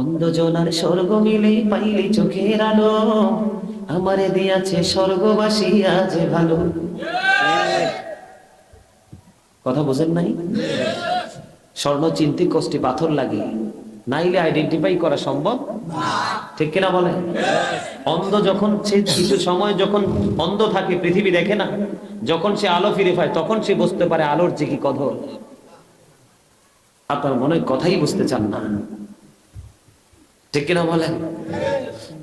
অন্ধজন আর স্বর্গ মিলে পাইলে চোখের আলো। আমারে দিয়াছে স্বর্গবাসী, আজ ভালো। কথা বোঝেন নাই? স্বর্ণ চিনতে কষ্টে পাথর লাগে, নাইলে আইডেন্টিফাই করা সম্ভব? ঠিক কিনা বলে অন্ধ যখন সে কিছু সময় যখন অন্ধ থাকে, পৃথিবী দেখে না, যখন সে আলো ফিরে পায়, তখন সে বুঝতে পারে আলোর যে কি কদর। আপনার মনে কথাই বুঝতে চান না। ঠিক কিনা বলেন?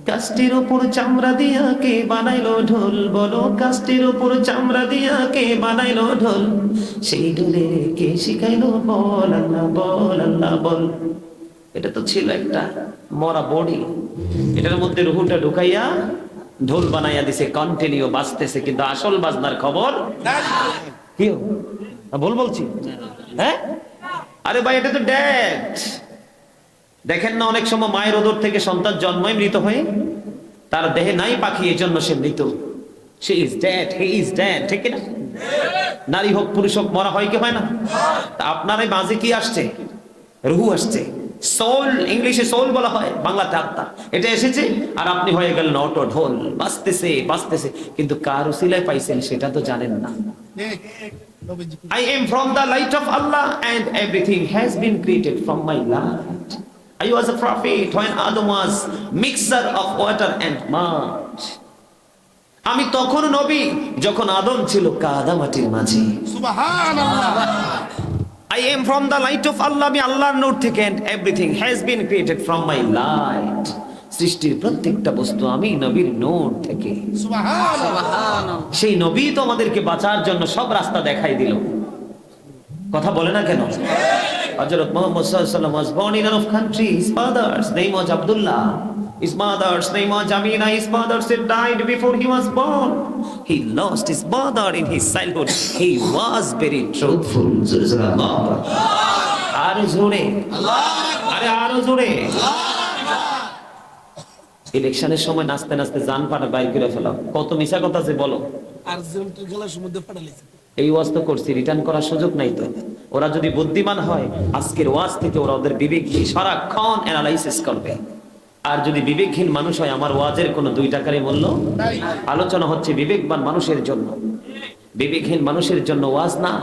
কাস্টের উপর চামড়া দিয়া কে বানাইলো ঢোল? বলো কাস্টের উপর চামড়া দিয়া কে বানাইলো ঢোল? সেই ঢোলে কে শিখাইলো? বল আল্লাহ বল আল্লাহ, বল। এটা তো ছিল একটা মরা বডি। এটার মধ্যে রুহুটা ঢুকাইয়া ঢোল বানাইয়া দিছে কন্টিনিউ বাজতেছে, কিন্তু আসল বাজনার খবর কি? ভুল বলছি। হ্যাঁ? আরে ভাই, এটা তো ড্যাড দেখেন না অনেক সময় মায়ের ওদর থেকে সন্তান জন্মই মৃত হয়ে তার দেহে নাই পাখি এই জন্য সে মৃত। সে is dead he is dead ঠিক না নারী হোক পুরুষ হোক মরা হয় কি হয় না? তা আপনার এই মাঝে কি আসছে? রুহু আসছে। সোল ইংলিশে সোল বলা হয় বাংলাতে আত্মা। এটা এসেছে আর আপনি হয়ে গেলেন অটো ঢোল। বাঁচতেছে বাঁচতেছে কিন্তু কার উসিলায় পাইছেন সেটা তো জানেন না। I am from the light of Allah and everything has been created from my light. I was a prophet when Adam was mixer of water and mud. আমি তখন নবী যখন আদম ছিল কাদা মাটির মাঝে I am from the light of Allah আমি আল্লাহর নূর থেকে and everything has been created from my light. সৃষ্টির প্রত্যেকটা বস্তু আমি নবীর নূর থেকে সেই নবী তো আমাদেরকে বাঁচার জন্য সব রাস্তা দেখাই দিল কথা বলে না কেন সাল্লাল্লাহু আলাইহি ওয়াসাল্লাম was born in of country his father's name was Abdullah his mother's name was Amina his father said died before he was born he lost his mother in his childhood he was very truthful আর জোরে আরে আরও জোরে ইলেকশনের সময় নাচতে নাচতে জান পাটা বাইর করে ফেলাও কত মিশা কথা যে বলো আর জলটা গলার সমুদ্রে ফাটালিছে এই ওয়াজ তো করছি রিটার্ন করার সুযোগ নাই তো। ওরা যদি বুদ্ধিমান হয় আজকের ওয়াজ থেকে ওরা ওদের বিবেক সারাক্ষণ অ্যানালাইসিস করবে। আর যদি বিবেকহীন মানুষ হয় আমার ওয়াজের কোনো দুই টাকারই মূল্য আলোচনা হচ্ছে বিবেকবান মানুষের জন্য। বিবেকহীন মানুষের জন্য ওয়াজ না।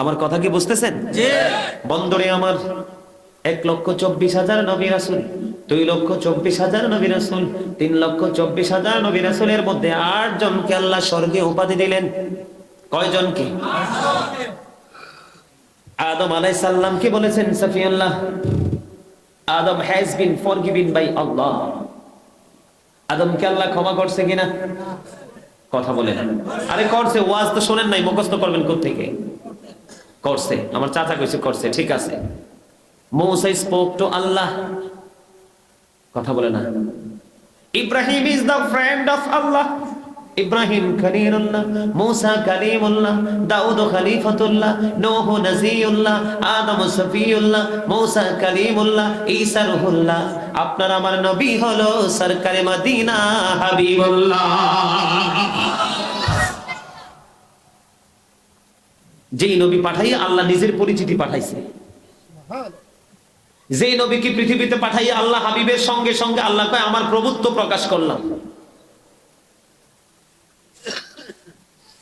আমার কথা কি বুঝতেছেন? বন্দরে আমার এক লক্ষ চব্বিশ হাজার নবী রাসুল। দুই লক্ষ চব্বিশ হাজার নবী তিন লক্ষ চব্বিশ হাজার মধ্যে আট জনকে আল্লাহ স্বর্গে উপাধি দিলেন। কয়জনকে? আদম আলাই সাল্লাম কি বলেছেন Adam has bin ফরগিভিন by Allah. আদমকে আল্লাহ ক্ষমা করছে কিনা? কথা বলে আরে করছে, ওয়াজ তো শোনেন নাই, মুখস্থ করবেন থেকে করছে, আমার চাচা কইছে করছে, ঠিক আছে। Musa spoke to Allah. কথা বলে না। Ibrahim is the friend of Allah Ibrahim খলিলুল্লাহ মুসা কালিমুল্লাহ দাউদ খলিফাতুল্লাহ নূহ নজিউল্লাহ আদম সফিউল্লাহ মুসা কালিমুল্লাহ ঈসা রুহুল্লাহ। আপনার আমার নবী হলো সরকারে মদিনা হাবিবুল্লাহ। যেই নবী পাঠাই আল্লাহ নিজের পরিচিতি পাঠাইছে। যে নবীকে পৃথিবীতে পাঠাইয়া আল্লাহ হাবিবের সঙ্গে সঙ্গে আল্লাহ কয়, আমার প্রভুত্ব প্রকাশ করলাম।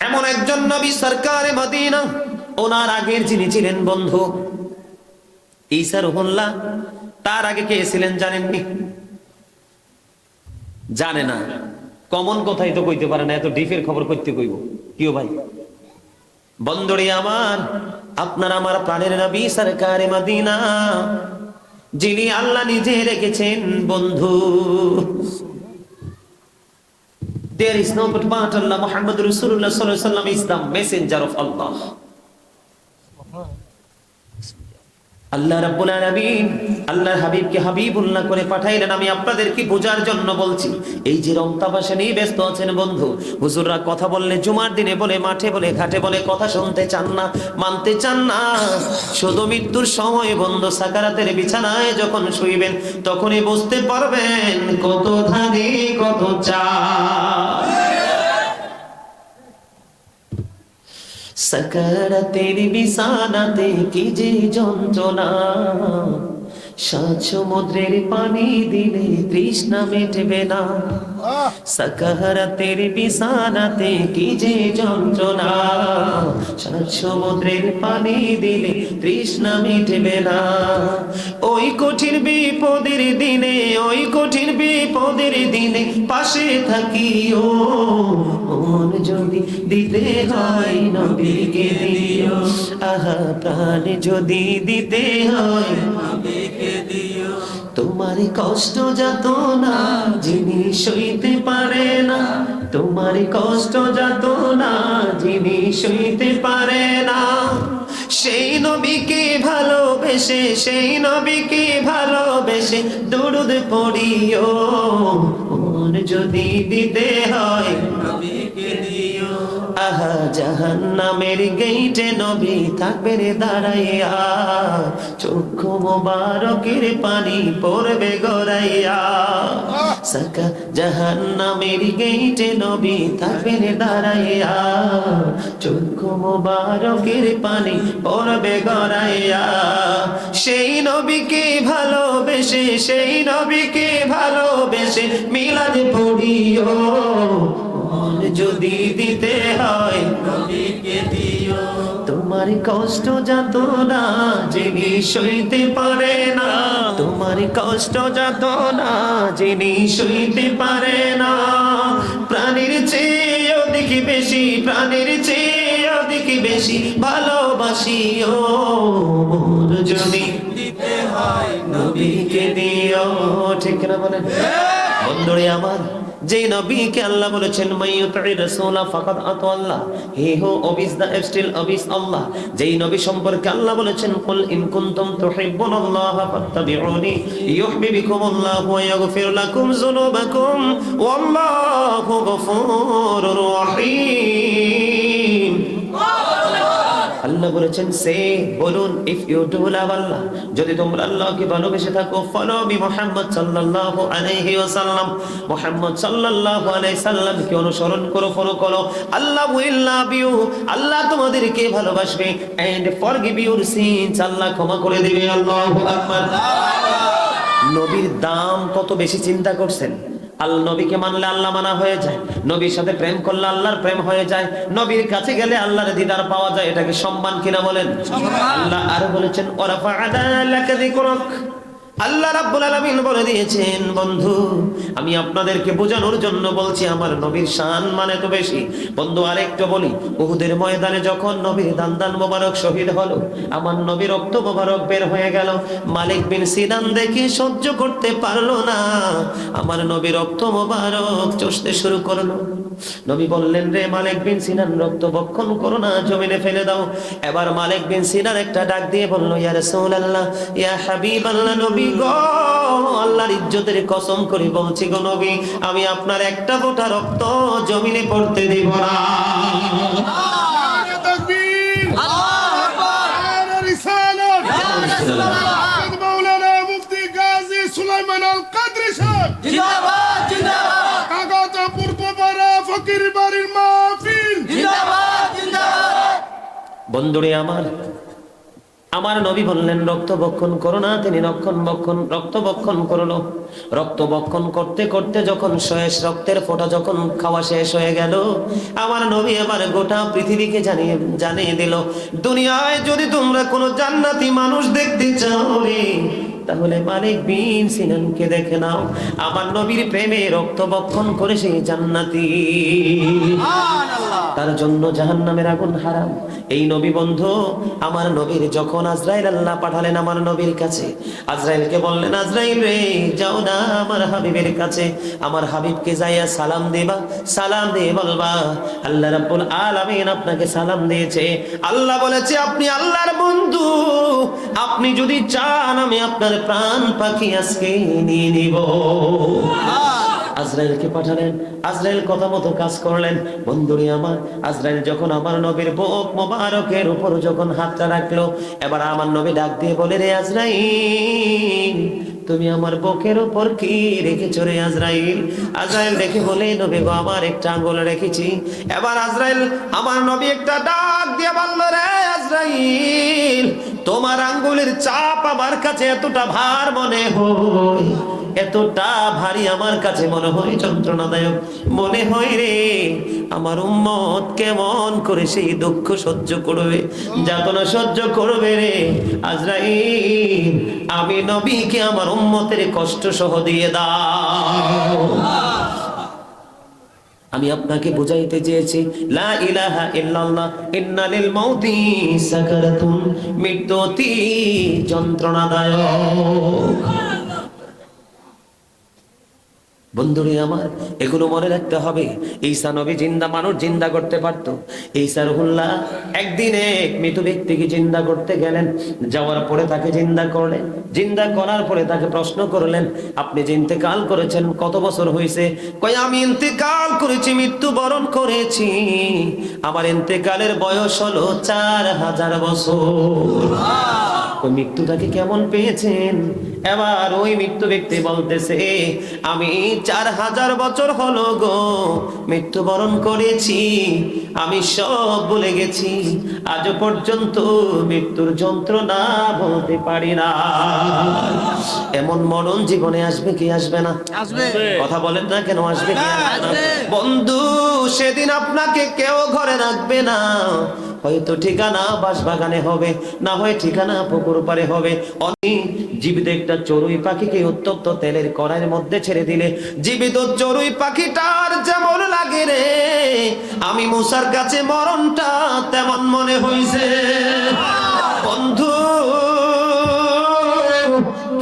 এমন একজন নবী সরকারে ওনার আগের যিনি ছিলেন বন্ধু, ঈসা রুহুল্লাহ, তার আগে কে ছিলেন জানেননি? জানে না। কমন কথাই তো কইতে পারে না, এত ডিফের খবর করতে কইব। কিও ভাই? বন্দরে আমার, আপনার আমার প্রাণের নবী সরকারে মদিনা যিনি আল্লাহ নিজে রেখেছেন বন্ধু There is no but but Allah Muhammad Rasulullah sallallahu alaihi wasallam is the messenger of Allah. আল্লাহ রাব্বুল আলামিন আল্লাহর হাবিবকে হাবিবুল্লাহ করে পাঠাইলেন। আমি আপনাদেরকে বোঝার জন্য বলছি, এই যে রমতাবাসে নিয়ে ব্যস্ত আছেন বন্ধু, হুজুররা কথা বললে জুমার দিনে বলে, মাঠে বলে, ঘাটে বলে, কথা শুনতে চান না, মানতে চান না। শুধু মৃত্যুর সময় বন্ধু, সাকারাতের বিছানায় যখন শুইবেন, তখনই বুঝতে পারবেন কত ধানে কত চা সাকারাতের বিছানাতে কি যে যন্ত্রণা সাত সমুদ্রের পানি দিলে তৃষ্ণা মেটবে না সাকাহারাতের বিছানাতে কি যে যন্ত্রণা সাত সমুদ্রের পানি দিলে তৃষ্ণা মিটবে না ওই কঠিন বিপদের দিনে ওই কঠিন বিপদের দিনে পাশে থাকিও মন যদি দিতে হয় নবীকে দিও, আহা, প্রাণ যদি দিতে হয় তোমার কষ্ট যত না, যিনি সইতে পারে না। তোমার কষ্ট যত না, যিনি সইতে পারে না। সেই নবীকে ভালোবেসে, সেই নবীকে ভালোবেসে দুরুদ পড়িও। মন যদি দিতে হয় আহা জাহান্নামের গেইটে নবী থাকবে রে দাঁড়াইয়া। চক্ষু মোবারকের পানি পড়বে গড়াইয়া। সাকা জাহান্নামের গেইটে নবী থাকবে রে দাঁড়াইয়া। চক্ষু মোবারকের পানি পড়বে গড়াইয়া। সেই নবীকে ভালোবেসে, সেই নবীকে ভালোবেসে মিলাদ পড়িও। যদি দিতে হয় নবীকে দিও। তোমার কষ্ট যত না যিনি সইতে পারে না। তোমার কষ্ট যত না যিনি সইতে পারে না। প্রাণীর চেয়ে অধিক বেশি প্রাণীর চেয়ে অধিক বেশি ভালোবাসিও মন যদি দিতে হয় নবীকে দিও। ঠিক না বলেন? বন্ধুরে আমার যেই নবীকে আল্লাহ বলেছেন মাইয়ুতি রাসূলা ফাকাদ আতা আল্লাহ। হি হু অবিস দা স্টিল অবিস আল্লাহ। যেই নবী সম্পর্কে আল্লাহ বলেছেন, কুল ইন কুনতুম তুহিব্বুনাল্লাহ ফাত্তাবিউনি ইউহিব্বুকুমুল্লাহ ওয়া ইয়াগফির লাকুম যুনুবাকুম ওয়াল্লাহু গফুরুর রহিম। আল্লাহ বলেছেন, সে বলুন if you do love Allah যদি তোমরা আল্লাহকে ভালোবেসে থাকো ফলো বি মুহাম্মদ সাল্লাল্লাহু আলাইহি ওয়াসাল্লাম। মুহাম্মদ সাল্লাল্লাহু আলাইহি সাল্লামকে অনুসরণ করো ফলো করো। আল্লাহ উইল লাভ ইউ আল্লাহ তোমাদেরকে ভালোবাসবে। এন্ড ফরগিভ ইউর সিনস আল্লাহ ক্ষমা করে দিবে। আল্লাহু আকবার। নবীর দাম কত বেশি চিন্তা করছেন? আল নবীকে মানলে আল্লাহ মানা হয়ে যায়। নবীর সাথে প্রেম করলে আল্লাহর প্রেম হয়ে যায়। নবীর কাছে গেলে আল্লাহর দিদার পাওয়া যায়। এটাকে সম্মান কিনা বলেন? আল্লাহ আরও বলেছেন যিকরাক। আল্লাহ রাব্বুল আলামিন বলে দিয়েছেন, বন্ধু, আমি আপনাদেরকে বোঝানোর জন্য বলছি, আমার নবীর শান মানে তো বেশি। বন্ধু, আরেকটু বলি, উহুদের ময়দানে যখন নবীর দান্দান মোবারক শহীদ হলো, আমার নবীর রক্ত মোবারক বের হয়ে গেল। মালিক বিন সিনান দেখে সহ্য করতে পারল না। আমার নবীর রক্ত মোবারক চষতে শুরু করল। নবী বললেন, রে মালিক বিন সিনান রক্ত বক্ষণ করো না, জমিনে ফেলে দাও। এবার মালিক বিন সিনান একটা ডাক দিয়ে বলল, ইয়া রাসূলুল্লাহ, ইয়া হাবিবাল্লাহ, নবী গো, আল্লাহর ইজ্জতের কসম করে বলছি গো নবী, আমি আপনার একটা গোটা রক্ত জমিনে পড়তে দেব না। বন্ধুরে আমার আমার নবী বললেন, রক্ত বক্ষণ করো না, তিনি রক্ষণ বক্ষণ, রক্ত বক্ষণ করল। রক্ত বক্ষণ করতে করতে যখন শেষ, রক্তের ফোঁটা যখন খাওয়া শেষ হয়ে গেল, আমার নবী এবার গোটা পৃথিবীকে জানিয়ে জানিয়ে দিল, দুনিয়ায় যদি তোমরা কোনো জান্নাতি মানুষ দেখতে চাও তাহলে মালিক বিন সিনানকে দেখে নাও। আমার নবীর প্রেমে রক্ত বক্ষণ করে সেই জান্নাতি। তার জন্য জাহান্নামের আগুন হারাম। এই নবী বন্ধু আমার নবীর যখন আজরাইল আল্লাহ পাঠালেন আমার নবীর কাছে আজরাইলকে বললেন আজরাইল রে যাও না আমার হাবিবের কাছে। আমার হাবিবকে যাইয়া সালাম দেবা সালাম দিয়ে বলবা আল্লাহ রাব্বুল আলামিন আপনাকে সালাম দিয়েছে। আল্লাহ বলেছে আপনি আল্লাহর বন্ধু। আপনি যদি চান আমি আপনার প্রাণ পাখি আজকে নিয়ে নিব। আজরাইলকে পাঠালেন আজরাইল কথা মতো কাজ করলেন। বন্ধুরি আমার আজরাইল যখন আমার নবীর বুক মোবারকের উপর যখন হাতটা রাখল এবার আমার নবী ডাক দিয়ে বলে রে আজরাইল তুমি আমার বুকের উপর কি রেখেছো রে আজরাইল? আজরাইল দেখে বলে নবী গো আমার একটা আঙ্গুল রেখেছি। এবার আজরাইল আমার নবী একটা ডাক দিয়ে বলল রে আজরাইল তোমার আঙ্গুলের চাপ আমার কাছে এতটা ভার মনে হয়, এতটা ভারী আমার কাছে মনে হয়, যন্ত্রণাদায়ক মনে হয় রে। আমার উম্মত কেমন করে সেই দুঃখ সহ্য করবে, যাতনা সহ্য করবে রে। আজরাইল, আমি নবীকে আমার উম্মতের কষ্ট সহ দিয়ে দাও। আমি আপনাকে বুঝাইতে চেয়েছি লা ইলাহা ইল্লাল্লাহ ইন্না লিল মাউতি সাকারাতুন মৃত্যু অতি যন্ত্রণাদায়ক। বন্ধুরে আমার, এগুলো মনে রাখতে হবে। ঈসা নবী জিন্দা মানুষ জিন্দা করতে পারত। ঈসা রহুল্লাহ একদিন এক মৃত ব্যক্তিকে জিন্দা করতে গেলেন, যাওয়ার পরে তাকে জিন্দা করলেন। জিন্দা করার পরে তাকে প্রশ্ন করলেন, আপনি যে ইন্তেকাল করেছেন, কত বছর হয়েছে? কই আমি ইন্তেকাল করেছি, মৃত্যুবরণ করেছি। আমার ইন্তেকালের বয়স হলো চার হাজার বছর। ওই মৃত্যুটাকে কেমন পেয়েছেন? এবার ওই মৃত্যু ব্যক্তি বলতেছে আমি চার হাজার বছর হলো গো মৃত্যুবরণ করেছি আমি সব ভুলে গেছি। আজ পর্যন্ত মৃত্যুর যন্ত্রণা বলতে পারি না। এমন মরণ জীবনে আসবে কি আসবে না? আসবে। কথা বলেন না কেন আসবে কি আসবে। বন্ধু সেদিন আপনাকে কেউ ঘরে রাখবে না। হয়তো ঠিকানা বাসবাগানে হবে, না হয় ঠিকানা পুকুর পারে হবে। অনি জীবিত একটা চড়ুই পাখিকে উত্তপ্ত তেলের কড়াইয়ের মধ্যে ছেড়ে দিলে, জীবিত চড়ুই পাখিটার যেমন লাগে রে, আমি মুসার কাছে মরণটা তেমন মনে হইছে। বন্ধু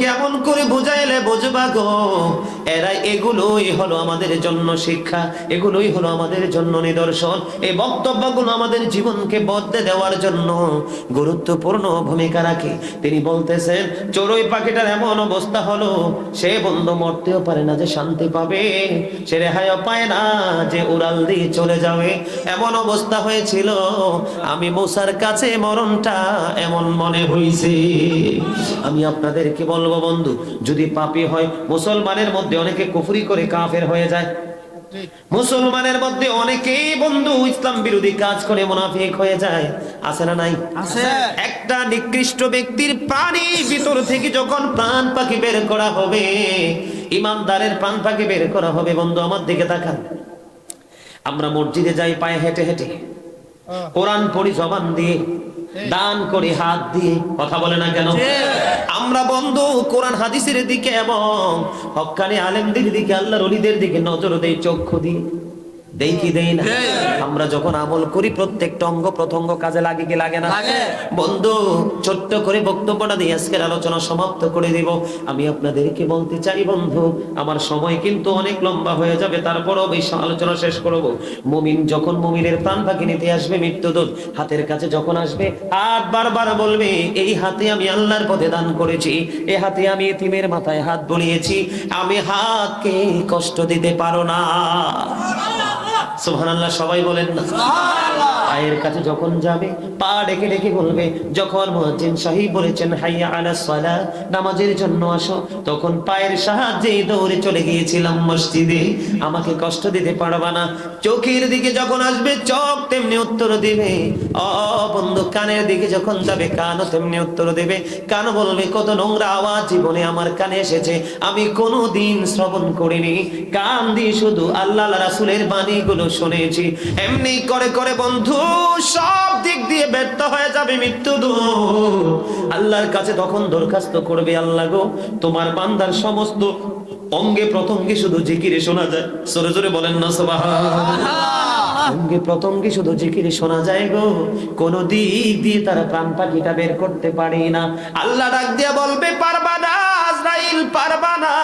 কেমন করে বুঝাইলে বুঝবা গো? এরা এগুলোই হলো আমাদের জন্য শিক্ষা, এগুলোই হলো আমাদের জন্য নিদর্শন। এই বক্তব্যগুলো আমাদের জীবনকে বদলে দেওয়ার জন্য গুরুত্বপূর্ণ ভূমিকা রাখে। তিনি বলতেছেন, চড়ুই পাখিটার এমন অবস্থা হলো, সে বন্ধু মরতেও পারে না যে শান্তি পাবে, সে রেহাইও পায় না যে উড়াল দিয়ে চলে যাবে। এমন অবস্থা হয়েছিল, আমি মুসার কাছে মরণটা এমন মনে হইছে। আমি আপনাদেরকে বলব বন্ধু যদি পাপী হয় মুসলমানের মধ্যে অনেকে কুফরি করে কাফের হয়ে যায়। মুসলমানের মধ্যে অনেকেই বন্ধু ইসলাম বিরোধী কাজ করে মুনাফিক হয়ে যায়। আছে না নাই? আছে। একটা নিকৃষ্ট ব্যক্তির প্রাণী ভিতর থেকে যখন প্রাণ পাখি বের করা হবে ইমানদারের প্রাণ পাখি বের করা হবে বন্ধু আমার দিকে তাকান। আমরা মসজিদে যাই পায়ে হেঁটে হেঁটে। কোরআন পড়ি জবান দিয়ে। দান করি হাত দিয়ে কথা বলে না কেন? আমরা বন্ধু কোরআন হাদিসের দিকে এবং হকানি আলেমদের দিকে আল্লাহর অলিদের দিকে নজর দেই চক্ষু দিয়ে। দেই কি দেই না? আমরা যখন আমল করি প্রত্যেকটা অঙ্গ প্রত্যঙ্গ কাজে লাগে কি লাগে না। বন্ধু ছোট্ট করে বক্তব্যটা দিয়ে আজকের আলোচনা সমাপ্ত করে দিব। আমি আপনাদেরকে বলতে চাই বন্ধু আমার সময় কিন্তু অনেক লম্বা হয়ে যাবে তারপরও এই আলোচনা শেষ করব। মুমিন যখন মুমিনের প্রাণ পাখি নিতে আসবে মৃত্যুদূত হাতের কাছে যখন আসবে হাত বারবার বলবে এই হাতে আমি আল্লাহর পথে দান করেছি এই হাতে আমি এতিমের মাথায় হাত বলিয়েছি আমি হাতকে কষ্ট দিতে পারো না। সুবহানাল্লাহ সবাই বলেন না। পায়ের কাছে যখন যাবে, পা ডেকে ডেকে বলবে, যখন মুয়াজ্জিন সাহেব বলেছেন, হাইয়া আলা সালাহ নামাজের জন্য আসো। তখন পায়ের সাহায্যে দৌড়ে চলে গিয়েছিলাম মসজিদে। আমাকে কষ্ট দিতে পারবা না। চোখের দিকে যখন আসবে, চোখ তেমনি উত্তর দিবে। অ, বন্ধু, কানের দিকে যখন যাবে, কানও তেমনি উত্তর দেবে। কান বলবে, কত নোংরা আওয়াজ জীবনে আমার কানে এসেছে। আমি কোনো দিন শ্রবণ করিনি। কান দিয়ে শুধু আল্লাহ রাসুলের বাণীগুলো শুনেছি। এমনি করে করে, বন্ধু সব দিক দিয়ে ব্যর্থ হয়ে যাবে মৃত্যু দূর। আল্লাহর কাছে তখন দরখাস্ত করবে আল্লাহ গো, তোমার বান্দার সমস্ত অঙ্গে প্রথমকে শুধু জিকিরে শোনা যায়। সরে জোরে বলেন না সুবহানাল্লাহ অঙ্গে প্রত্যঙ্গে শুধু জিকিরে শোনা যায় গো? কোন দিক দিয়ে তারা প্রাণ পাখিটা বের করতে পারে না। আল্লাহ ডাক দিয়ে বলবে, পারবা না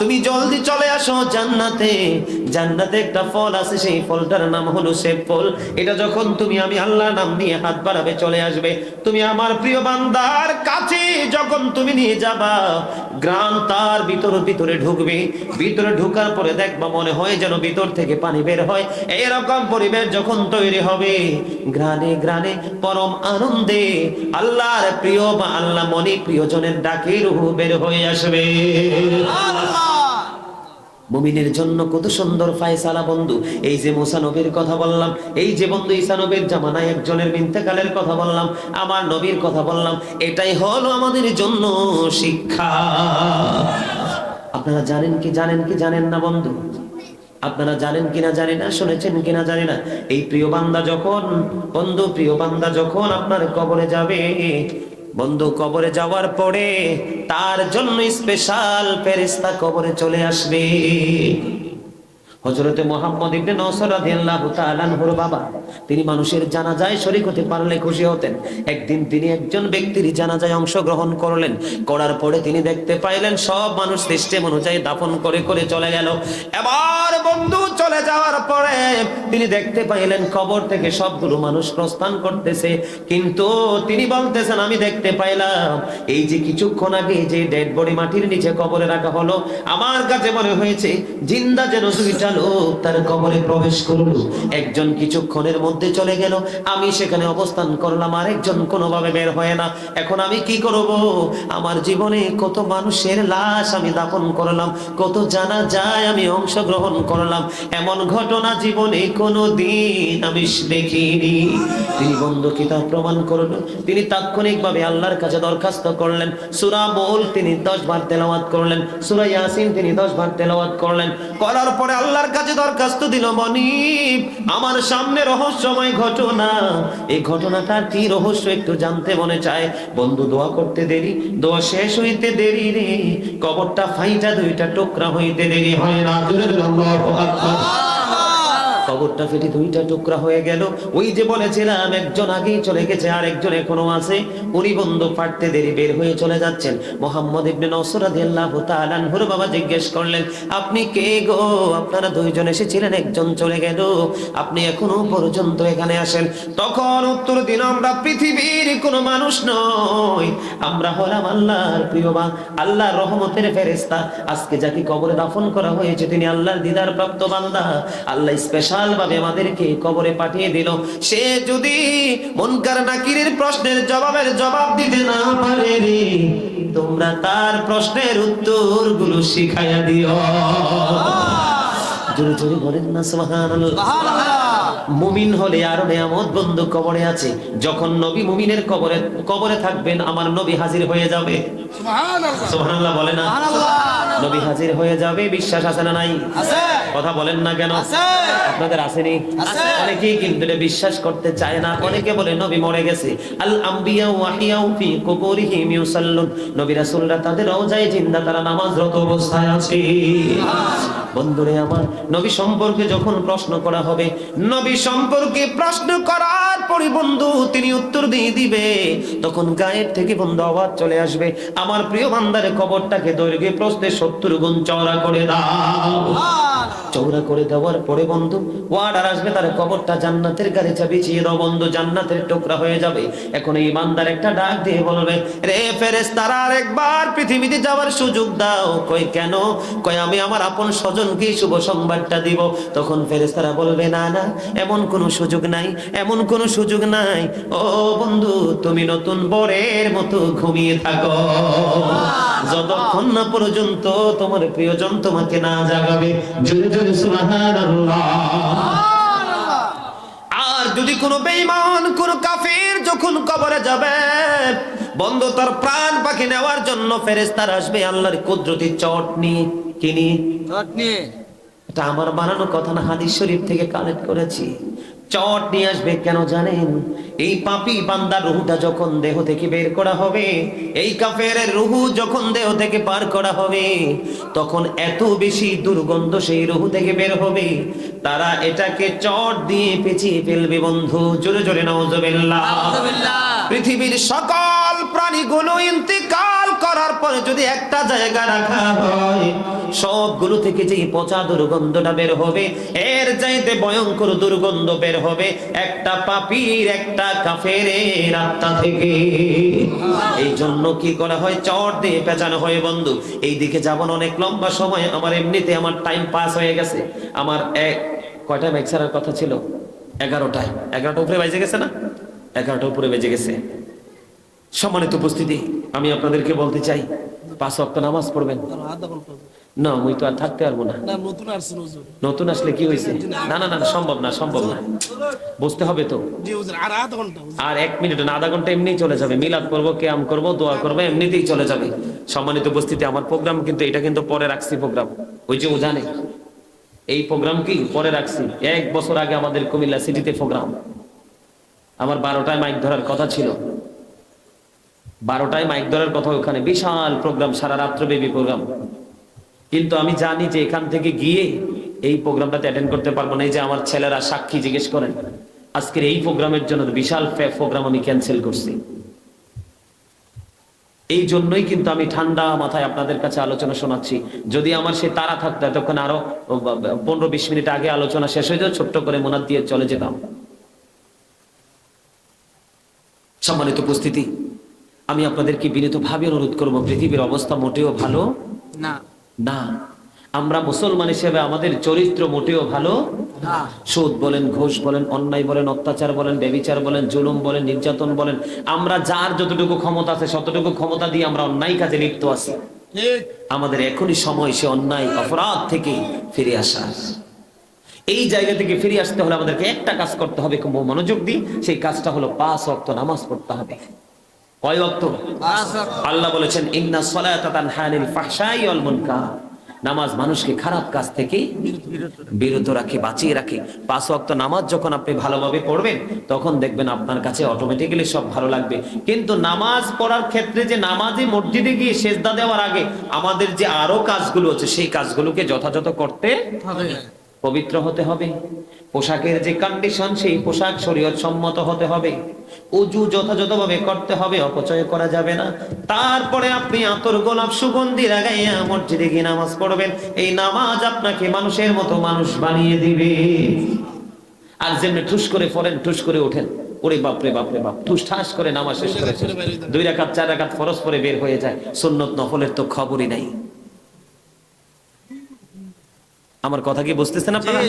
তুমি জলদি চলে আসো জান্নাতে। জান্নাতে একটা ফল আছে, সেই ফলটার নাম হলো সে ফল। এটা যখন তুমি আমি নাম নিয়ে হাত বাড়াবে চলে আসবে। তুমি আমার প্রিয় বান্দার কাছে যখন তুমি নিয়ে যাবা, গ্রাম তার ভিতর ভিতরে ঢুকবে। ভিতরে ঢুকার পরে দেখবা মনে হয় যেন ভিতর থেকে পানি বের হয়। এরকম পরিবেশ যখন তৈরি হবে গ্রানে গ্রানে পরম আনন্দে আল্লাহর প্রিয় বা আল্লাহ মনে প্রিয়জনের ডাকে রুহু বের হয়ে আসবে। মুমিনের জন্য কত সুন্দর ফায়সালা বন্ধু। এই যে মুসা নবীর কথা বললাম, এই যে বন্ধু ঈসা নবীর জামানায় একজনের ইন্তেকালের কথা বললাম, আমার নবীর কথা বললাম, এটাই হলো আমাদের জন্য শিক্ষা। আপনারা জানেন কি জানেন কি জানেন না বন্ধু? আপনারা জানেন কিনা জানি না, শুনেছেন কিনা জানি না। এই প্রিয় বান্দা যখন, বন্ধু প্রিয় বান্দা যখন আপনার কবরে যাবে, বন্ধু কবরে যাওয়ার পরে তার জন্য স্পেশাল ফেরেশতা কবরে চলে আসবে। হজরতে মোহাম্মদ ইবনে নওসর রাদিয়াল্লাহু তাআলা আনহুর বাবা। তিনি মানুষের জানাজায় শরীক হতে পারলে খুশি হতেন। একদিন তিনি একজন ব্যক্তির জানাজায় অংশগ্রহণ করলেন। করার পরে তিনি দেখতে পাইলেন, সব মানুষ সিস্টেম অনুযায়ী দাফন করে করে চলে গেল। এবার বন্ধু চলে যাওয়ার পরে তিনি দেখতে পাইলেন, কবর থেকে সবগুলো মানুষ প্রস্থান করতেছে। কিন্তু তিনি বলতেছেন, আমি দেখতে পাইলাম, এই যে কিছুক্ষণ আগে যে ডেড বডি মাটির নিচে কবরে রাখা হলো, আমার কাছে মনে হয়েছে, জিন্দা যেন দুইটা লোক তার কবরে প্রবেশ করল। একজন কিছুক্ষণের মধ্যে চলে গেল। আমি সেখানে অবস্থান করলাম, আরেকজন কোনোভাবে বের হয় না। এখন আমি কি করব? আমার জীবনে কত মানুষের লাশ আমি দাফন করলাম, কত জানা যায় আমি অংশগ্রহণ করলাম। এমন ঘটনা জীবনে কোনো দিন আমি দেখিনি। তিনি বন্ধ কিতাব প্রমাণ করল। তিনি তাৎক্ষণিকভাবে আল্লাহর কাছে দরখাস্ত করলেন। সুরা বল তিনি দশ বার তেলাওয়াত করলেন। সুরা ইয়াসিন তিনি দশ বার তেলাওয়াত করলেন। করার পরে আল্লাহর কাছে দরখাস্ত দিল মনিব। আমার সামনে রহস্যময় ঘটনা। এই ঘটনাটার কি রহস্য একটু জানতে মনে চায়? বন্ধু, দোয়া করতে দেরি। দোয়া শেষ হইতে দেরি রে। কবরটা ফাইটা দুইটা টুকরা হইতে দেরি হয় না জোরে জোরে আল্লাহু আকবার। কবরটা ফেটে দুইটা টুকরা হয়ে গেল। ওই যে বলেছিলাম, একজন আগেই চলে গেছে আর একজন এখনও আছে। উনি বন্ধু ফাটতে দেরি বের হয়ে চলে যাচ্ছেন। মোহাম্মদ ইবনে নসর রাদিয়াল্লাহু তাআলা আনহুর বাবা জিজ্ঞেস করলেন, আপনি কে গো? আপনারা দুইজন এসেছিলেন, একজন চলে গেল। আপনি এখনও পর্যন্ত এখানে আসেন। তখন উত্তর দিন আমরা পৃথিবীর কোনো মানুষ নই। আমরা হলাম আল্লাহর প্রিয় বা আল্লাহর রহমতের ফেরেশতা। আজকে যাকে কবরে দাফন করা হয়েছে, তিনি আল্লাহর দিদার প্রাপ্ত বান্দা। আল্লাহ স্পেশাল ভাবে আমাদেরকে কবরে পাঠিয়ে দিল। সে যদি মনকার নাকিরের প্রশ্নের জবাবের জবাব দিতে না পারে রে তোমরা তার প্রশ্নের উত্তরগুলো শিখাইয়া দিও। জোরে জোরে বলেন না সুবহানাল্লাহ! মুমিন হলে আরও নেয়ামত বন্ধু কবরে আছে। যখন নবী মুমিনের কবরে কবরে থাকবেন আমার নবী হাজির হয়ে যাবে। সুবহানাল্লাহ। বলে না? নবী হাজির হয়ে যাবে বিশ্বাস আছে না নাই? আছে। কথা বলেন না কেন? আছে। আপনাদের আসেনি? আছে। অনেকেই কিন্তু বিশ্বাস করতে চায় না। অনেকে বলে নবী মরে গেছে। আল আম্বিয়া ওয়াহিয়াউ ফি কুবুরিহিম ইউসাল্লুন। নবী রাসূলরা তাদের রওজায় জিন্দা তারা নামাজরত অবস্থায় আছে। বন্ধুরে আমার নবী সম্পর্কে যখন প্রশ্ন করা হবে নবী সম্পর্কে প্রশ্ন করার পরে বন্ধু তিনি উত্তর দিয়ে দিবে। তখন গায়ের থেকে বন্ধু আওয়াজ চলে আসবে। আমার প্রিয় বান্দার কবরটাকে দৈর্ঘ্যে প্রশ্নে সত্তর গুণ চওড়া করে দাও। চৌড়া করে দেওয়ার পরে বন্ধু ওয়ার্ডার আসবে তার কবরটা জান্নাতের গাড়িটা বিছিয়ে দাও বন্ধু জান্নাতের টুকরা হয়ে যাবে। এখন এই বান্দার একটা ডাক দিয়ে বলবে রে ফেরেস তারা একবার পৃথিবীতে যাওয়ার সুযোগ দাও। কই কেন? কই আমি আমার আপন স্বজনকে শুভ সংবাদটা দিব। তখন ফেরেস্তারা বলবে না না এমন কোনো সুযোগ নাই এমন কোনো সুযোগ নাই। ও বন্ধু তুমি নতুন বরের মতো ঘুমিয়ে থাকো। যতক্ষণ না পর্যন্ত তোমার প্রিয়জন তোমাকে না জাগাবে জোরে জোরে সুবহানাল্লাহ। আর যদি কোনো বেঈমান কোন কাফির যখন কবরে যাবে বন্ধ তার প্রাণ পাখি নেওয়ার জন্য ফেরেস্তার আসবে আল্লাহর কুদরতি চটনি। কিনি? চটনি। এটা আমার বানানো কথা না হাদিস শরীফ থেকে কালেক্ট করেছি। চট নিয়ে আসবে কেন জানেন? এই পাপি বান্দার রুহুটা যখন দেহ থেকে বের করা হবে এই কাফের রুহু যখন দেহ থেকে পার করা হবে তখন এত বেশি দুর্গন্ধ সেই রুহু থেকে বের হবে। তারা এটাকে চট দিয়ে পেঁচিয়ে ফেলবে বন্ধু। জোরে জোরে নওজবিল্লাহ পৃথিবীর সকল প্রাণীগুলো ইন্তিকাল করার পরে যদি একটা জায়গা রাখা হয়, সবগুলো থেকে যে পচা দুর্গন্ধটা বের হবে, এর চাইতে ভয়ঙ্কর দুর্গন্ধ বের হবে। একটা পাপির, একটা কাফের আত্মা থেকে। এই জন্য কি করা হয়? চট দিয়ে পেঁচানো হয় বন্ধু। এই দিকে যাবন অনেক লম্বা সময়। আমার এমনিতে আমার টাইম পাস হয়ে গেছে। আমার এক, কয়টা ব্যাগ কথা ছিল? এগারোটায়। এগারোটা উপরে বেজে গেছে না? এগারোটা উপরে বেজে গেছে। সম্মানিত উপস্থিতি আমি আপনাদেরকে বলতে চাই পাঁচ অক্ট নামাজ পড়বেন? না মুই তো আর থাকতে পারব না। নতুন আসলে কি হয়েছে? না না না সম্ভব না সম্ভব না। বুঝতে হবে তো? আর এক মিনিট না আধা ঘণ্টা এমনিই চলে যাবে। মিলাদ করব ক্যাম করব দোয়া করব এমনিতেই চলে যাবে। সম্মানিত উপস্থিতি আমার প্রোগ্রাম কিন্তু এটা কিন্তু পরে রাখছি প্রোগ্রাম। ওই যে ও জানে এই প্রোগ্রাম কি? পরে রাখছি। এক বছর আগে আমাদের কুমিল্লা সিটিতে প্রোগ্রাম। আমার বারোটায় মাইক ধরার কথা ছিল। বারোটায় মাইক ধরার কথা ওখানে। বিশাল প্রোগ্রাম, সারা রাত্র বেবি প্রোগ্রাম। কিন্তু আমি জানি যে এখান থেকে গিয়ে এই প্রোগ্রামটাতে অ্যাটেন্ড করতে পারব না। এই যে আমার ছেলেরা সাক্ষী জিজ্ঞেস করেন, আজকের এই প্রোগ্রামের জন্য বিশাল প্রোগ্রাম আমি ক্যান্সেল করছি। এই জন্যই কিন্তু আমি ঠান্ডা মাথায় আপনাদের কাছে আলোচনা শোনাচ্ছি। যদি আমার সে তারা থাকতো, এতক্ষণ আরও পনেরো বিশ মিনিট আগে আলোচনা শেষ হয়ে যাও ছোট্ট করে মোনাদ দিয়ে চলে যেতাম। সম্মানিত উপস্থিতি আমি আপনাদেরকে বিনীতভাবে অনুরোধ করব পৃথিবীর অবস্থা মোটেও ভালো? না। না। আমরা মুসলমান হিসেবে আমাদের চরিত্র মোটেও ভালো? সুদ বলেন ঘুষ বলেন অন্যায় বলেন অত্যাচার বলেন বেবিচার বলেন জুলুম বলেন নির্যাতন বলেন আমরা যার যতটুকু ক্ষমতা আছে ততটুকু ক্ষমতা দিয়ে আমরা অন্যায় কাজে লিপ্ত আছি। আমাদের এখনই সময় সে অন্যায় অপরাধ থেকে ফিরে আসা এই জায়গা থেকে ফিরে আসতে হলে আমাদেরকে একটা কাজ করতে হবে মনোযোগ দিই সেই কাজটা হলো পাঁচ ওয়াক্ত নামাজ পড়তে হবে। কয় ওয়াক্ত আল্লাহ বলেছেন ইন্না সলাতা তানহা আনিল ফাহশাই ওয়াল মুনকার। নামাজ মানুষকে খারাপ কাজ থেকে বিরত রাখে বাঁচিয়ে রাখে। পাঁচ ওয়াক্ত নামাজ যখন আপনি ভালোভাবে পড়বেন তখন দেখবেন আপনার কাছে অটোমেটিক্যালি সব ভালো লাগবে। কিন্তু নামাজ পড়ার ক্ষেত্রে যে নামাজে মসজিদে গিয়ে সেজদা দেওয়ার আগে আমাদের যে আরও কাজগুলো আছে সেই কাজগুলোকে যথাযথ করতে হবে। পবিত্র হতে হবে। পোশাকের যে কন্ডিশন সেই পোশাক শরীয়ত সম্মত হতে হবে। উজু যথাযথভাবে করতে হবে, অপচয় করা যাবে না। তারপরে আপনি আতর, গোলাপ, সুগন্ধি লাগাইয়া মসজিদে গিয়ে নামাজ পড়বেন। এই নামাজ আপনাকে মানুষের মতো মানুষ বানিয়ে দিবে। আর যেমনি ঠুস করে পড়েন ঠুস করে ওঠেন। ওরে বাপরে বাপরে, বাপ, ঠুস ঠাস করে নামাজ শেষ করে দুই রাকাত, চার রাকাত ফরজ পরে বের হয়ে যায়। সুন্নত নফলের তো খবরই নাই। আমার কথা কি বুঝতেছেন আপনারা?